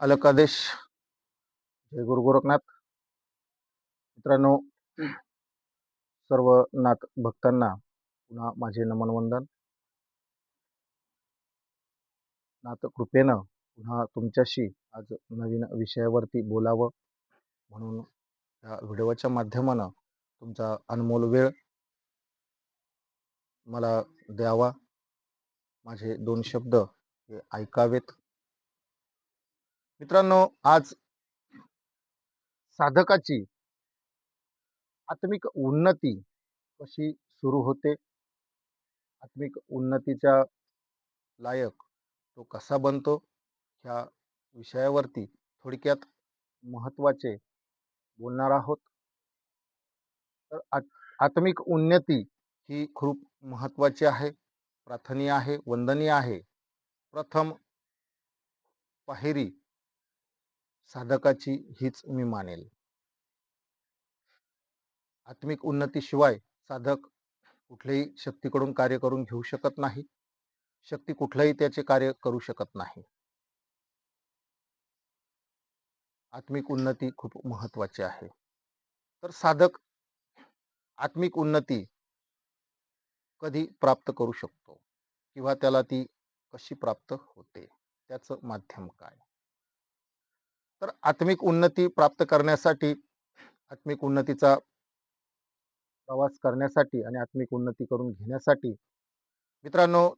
अलकादेश जय गुरु गोरखनाथ. मित्रांनो सर्व नाथ भक्तांना पुन्हा माझे नमन वंदन नाथ कृपेनं पुन्हा तुमच्याशी आज नवीन विषयावरती बोलावं म्हणून या व्हिडिओच्या माध्यमानं तुमचा अनमोल वेळ मला द्यावा. माझे दोन शब्द हे ऐकावेत. मित्रांनो आज साधकाची आत्मिक उन्नती कशी सुरू होते? आत्मिक उन्नतीच्या लायक तो कसा बनतो? ह्या विषयावरती थोडक्यात महत्त्वाचे बोलणार आहोत. तर आत्मिक उन्नती ही खूप महत्वाची आहे प्रार्थनीय आहे वंदनीय आहे. प्रथम पाहेरी साधकाची हीच मी मानेल. आत्मिक उन्नतीशिवाय साधक कुठल्याही शक्तीकडून कार्य करून घेऊ शकत नाही. शक्ती कुठलंही त्याचे कार्य करू शकत नाही. आत्मिक उन्नती खूप महत्वाची आहे. तर साधक आत्मिक उन्नती कधी प्राप्त करू शकतो? किंवा त्याला ती कशी प्राप्त होते? त्याचं माध्यम काय? तर आत्मिक उन्नती प्राप्त करण्यासाठी आत्मिक उन्नतीचा प्रवास करण्यासाठी आणि आत्मिक उन्नती करून घेण्यासाठी मित्रांनो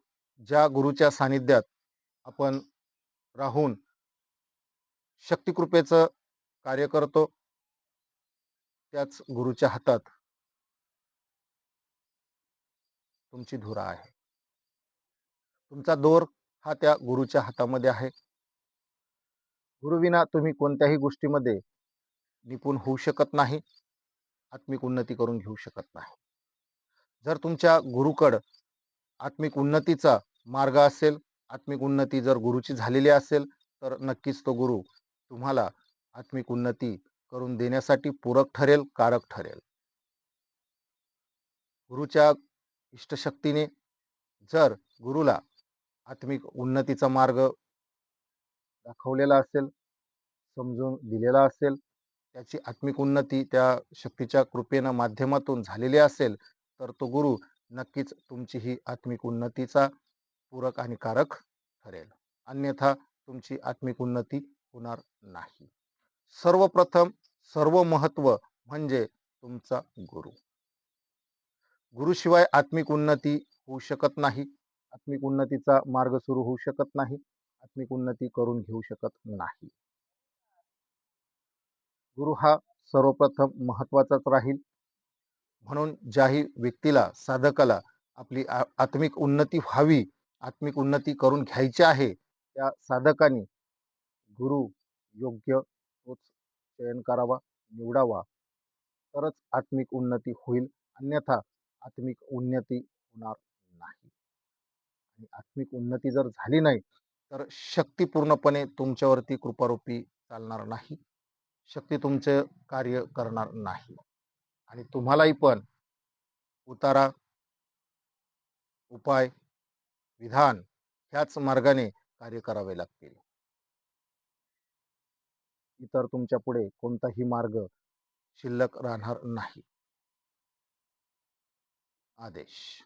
ज्या गुरुच्या सानिध्यात आपण राहून शक्तिकृपेचं कार्य करतो त्याच गुरुच्या हातात तुमची धुरा आहे. तुमचा दोर हा त्या गुरुच्या हातामध्ये आहे. गुरुविना तुम्ही कोणत्याही गोष्टीमध्ये निपुण होऊ शकत नाही. आत्मिक उन्नती करून घेऊ शकत नाही. जर तुमच्या गुरुकड आत्मिक उन्नतीचा मार्ग असेल आत्मिक उन्नती जर गुरुची झालेली असेल तर नक्कीच तो गुरु तुम्हाला आत्मिक उन्नती करून देण्यासाठी पूरक ठरेल कारक ठरेल. गुरुच्या इष्टशक्तीने जर गुरुला आत्मिक उन्नतीचा मार्ग दाखवलेला असेल समजून दिलेला असेल त्याची आत्मिक उन्नती त्या शक्तीच्या कृपेनं माध्यमातून झालेली असेल तर तो गुरु नक्कीच तुमची ही आत्मिक उन्नतीचा पूरक आणि कारक ठरेल. अन्यथा तुमची आत्मिक उन्नती होणार नाही. सर्वप्रथम सर्व महत्त्व म्हणजे तुमचा गुरु. गुरुशिवाय आत्मिक उन्नती होऊ शकत नाही. आत्मिक उन्नतीचा मार्ग सुरू होऊ शकत नाही. आत्मिक उन्नती करून घेऊ शकत नाही. गुरु हा सर्वप्रथम महत्वाचाच राहील. म्हणून ज्याही व्यक्तीला साधकाला आपली आत्मिक उन्नती व्हावी आत्मिक उन्नती करून घ्यायची आहे त्या साधकाने गुरु योग्य तोच चयन करावा निवडावा. तरच आत्मिक उन्नती होईल. अन्यथा आत्मिक उन्नती होणार नाही. आणि आत्मिक उन्नती जर झाली नाही तर शक्ती पूर्णपणे तुमच्यावरती कृपारूपी चालणार नाही. शक्ती तुमचं कार्य करणार नाही. आणि तुम्हालाही पण उतारा उपाय विधान ह्याच मार्गाने कार्य करावे लागतील. इतर तुमच्यापुढे कोणताही मार्ग शिल्लक राहणार नाही. आदेश.